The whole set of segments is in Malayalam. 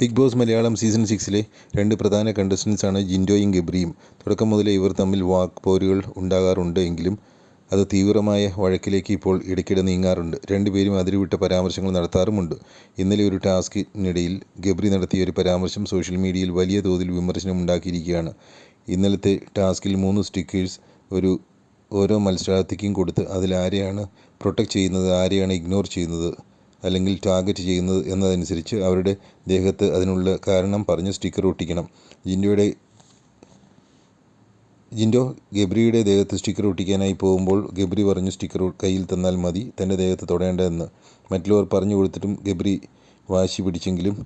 ബിഗ് ബോസ് മലയാളം സീസൺ സിക്സിലെ രണ്ട് പ്രധാന കണ്ടസ്റ്റൻസാണ് ജിൻഡോയും ഗബ്രിയും. തുടക്കം മുതലേ ഇവർ തമ്മിൽ വാക്ക് പോരുകൾ ഉണ്ടാകാറുണ്ട് എങ്കിലും അത് തീവ്രമായ വഴക്കിലേക്ക് ഇപ്പോൾ ഇടയ്ക്കിടെ നീങ്ങാറുണ്ട്. രണ്ടുപേരും അതിരുവിട്ട പരാമർശങ്ങൾ നടത്താറുമുണ്ട്. ഇന്നലെ ഒരു ടാസ്കിനിടയിൽ ഗബ്രി നടത്തിയ ഒരു പരാമർശം സോഷ്യൽ മീഡിയയിൽ വലിയ തോതിൽ വിമർശനം ഉണ്ടാക്കിയിരിക്കുകയാണ്. ഇന്നലത്തെ ടാസ്കിൽ മൂന്ന് സ്റ്റിക്കേഴ്സ് ഒരു ഓരോ മത്സരാർത്ഥിക്കും കൊടുത്ത് അതിൽ ആരെയാണ് പ്രൊട്ടക്റ്റ് ചെയ്യുന്നത് ആരെയാണ് ഇഗ്നോർ ചെയ്യുന്നത് അല്ലെങ്കിൽ ടാർഗറ്റ് ചെയ്യുന്നത് എന്നതനുസരിച്ച് അവരുടെ ദേഹത്ത് അതിനുള്ള കാരണം പറഞ്ഞ് സ്റ്റിക്കർ ഒട്ടിക്കണം. ജിൻഡോയുടെ ജിൻഡോ ഗബ്രിയുടെ ദേഹത്ത് സ്റ്റിക്കർ ഒട്ടിക്കാനായി പോകുമ്പോൾ ഗബ്രി പറഞ്ഞു സ്റ്റിക്കർ കയ്യിൽ തന്നാൽ മതി തന്റെ ദേഹത്ത് തൊടേണ്ടതെന്ന് മറ്റുള്ളവർ പറഞ്ഞു കൊടുത്തിട്ടും ഗബ്രി വാശി പിടിച്ചെങ്കിലും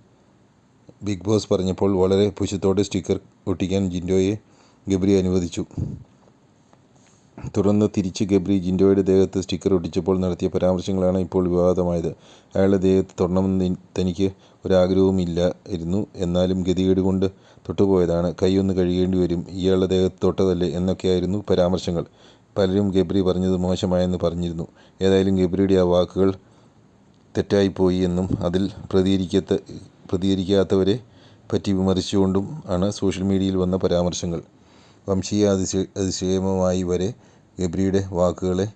ബിഗ് ബോസ് പറഞ്ഞപ്പോൾ വളരെ പുശത്തോടെ സ്റ്റിക്കർ ഒട്ടിക്കാൻ ജിൻഡോയെ ഗബ്രി അനുവദിച്ചു. തുടർന്ന് തിരിച്ച് ഗബ്രി ജിൻഡോയുടെ ദേഹത്ത് സ്റ്റിക്കർ ഒട്ടിച്ചപ്പോൾ നടത്തിയ പരാമർശങ്ങളാണ് ഇപ്പോൾ വിവാദമായത്. അയാളുടെ ദേഹത്ത് തൊടണമെന്ന് തനിക്ക് ഒരാഗ്രഹവുമില്ലായിരുന്നു എന്നാലും ഗതികേട് കൊണ്ട് തൊട്ടുപോയതാണ് കൈയൊന്ന് കഴുകേണ്ടി വരും. ഇയാളുടെ ദേഹത്ത് തൊട്ടതല്ലേ എന്നൊക്കെയായിരുന്നു പരാമർശങ്ങൾ. പലരും ഗബ്രി പറഞ്ഞത് മോശമായെന്ന് പറഞ്ഞിരുന്നു. ഏതായാലും ഗബ്രിയുടെ ആ വാക്കുകൾ തെറ്റായിപ്പോയി എന്നും അതിൽ പ്രതികരിക്കാത്ത പ്രതികരിക്കാത്തവരെ പറ്റി വിമർശിച്ചുകൊണ്ടും ആണ് സോഷ്യൽ മീഡിയയിൽ വന്ന പരാമർശങ്ങൾ. വംശീയ അതിശയ അതിശയമായി വരെ ഗബ്രിയുടെ വാക്കുകളെ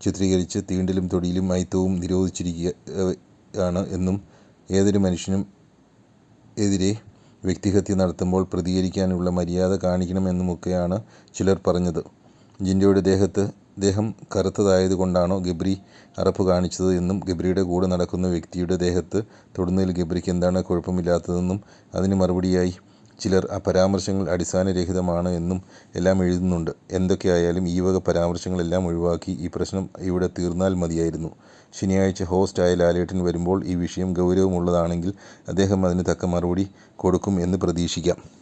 ചിത്രീകരിച്ച് തീണ്ടലും തൊടിയിലും മൈത്തവും നിരോധിച്ചിരിക്കുകയാണ് എന്നും ഏതൊരു മനുഷ്യനും എതിരെ വ്യക്തിഹത്യ നടത്തുമ്പോൾ പ്രതികരിക്കാനുള്ള മര്യാദ കാണിക്കണമെന്നുമൊക്കെയാണ് ചിലർ പറഞ്ഞത്. ജിൻഡോയുടെ ദേഹത്ത് ദേഹം കറുത്തതായതുകൊണ്ടാണോ ഗബ്രി അറപ്പ് കാണിച്ചത് എന്നും ഗബ്രിയുടെ കൂടെ നടക്കുന്ന വ്യക്തിയുടെ ദേഹത്ത് തൊടുന്നതിൽ ഗബ്രിക്ക് എന്താണ് കുഴപ്പമില്ലാത്തതെന്നും അതിന് മറുപടിയായി ചിലർ ആ പരാമർശങ്ങൾ അടിസ്ഥാനരഹിതമാണ് എന്നും എല്ലാം എഴുതുന്നുണ്ട്. എന്തൊക്കെയായാലും ഈ വക പരാമർശങ്ങളെല്ലാം ഒഴിവാക്കി ഈ പ്രശ്നം ഇവിടെ തീർന്നാൽ മതിയായിരുന്നു. ശനിയാഴ്ച ആയ ലാലേട്ടൻ വരുമ്പോൾ ഈ വിഷയം ഗൗരവമുള്ളതാണെങ്കിൽ അദ്ദേഹം അതിന് തക്ക മറുപടി കൊടുക്കും എന്ന് പ്രതീക്ഷിക്കാം.